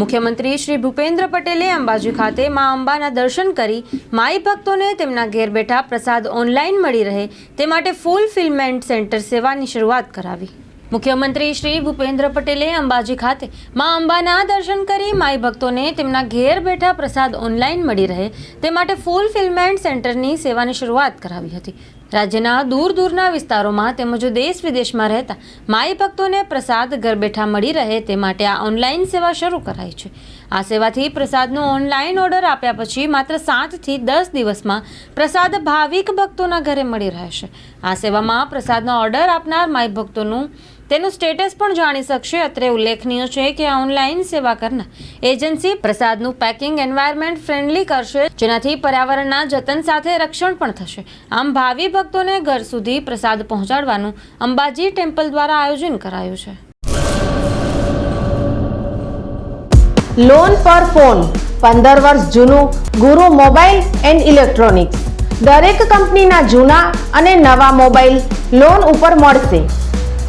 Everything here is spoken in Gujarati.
મુખ્યમંત્રી શ્રી ભૂપેન્દ્ર પટેલે અંબાજી ખાતે મા અંબાના દર્શન કરી માઈ ભક્તોને તેમના ઘેર બેઠા પ્રસાદ ઓનલાઈન મળી રહે તે માટે ફૂલફિલમેન્ટ સેન્ટર સેવાની શરૂઆત કરાવી. મુખ્યમંત્રી શ્રી ભૂપેન્દ્ર પટેલે અંબાજી ખાતે મા અંબાના દર્શન કરી માઈ ભક્તોને તેમના ઘેર બેઠા પ્રસાદ ઓનલાઈન મળી રહે તે માટે ફૂલફિલમેન્ટ સેન્ટરની સેવાની શરૂઆત કરાવી હતી. રાજ્યના દૂર દૂરના વિસ્તારોમાં તેમજ દેશ વિદેશમાં રહેતા માઈ ભક્તોને પ્રસાદ ઘર બેઠા મળી રહે તે માટે આ ઓનલાઈન સેવા શરૂ કરાઈ છે. આ સેવાથી પ્રસાદનો ઓનલાઈન ઓર્ડર આપ્યા પછી માત્ર સાતથી દસ દિવસમાં પ્રસાદ ભાવિક ભક્તોના ઘરે મળી રહેશે આ સેવામાં પ્રસાદનો ઓર્ડર આપનાર માઈ ભક્તોનું તેનું સ્ટેટસ પણ જાણી શકશે. અત્રે ઉલ્લેખનીય છે કે ઓનલાઈન સેવા કરનાર એજન્સી પ્રસાદનું પેકિંગ એન્વાયરમેન્ટ ફ્રેન્ડલી કરશે, જેનાથી પર્યાવરણના જતન સાથે રક્ષણ પણ થશે. આમ ભાવિ ભક્તોને ઘર સુધી પ્રસાદ પહોંચાડવાનું અંબાજી ટેમ્પલ દ્વારા આયોજન કરાયું છે. લોન પર ફોન. પંદર વર્ષ જૂનું ગુરુ મોબાઈલ એન્ડ ઇલેક્ટ્રોનિક્સ. દરેક કંપનીના જૂના અને નવા મોબાઈલ લોન ઉપર મળશે.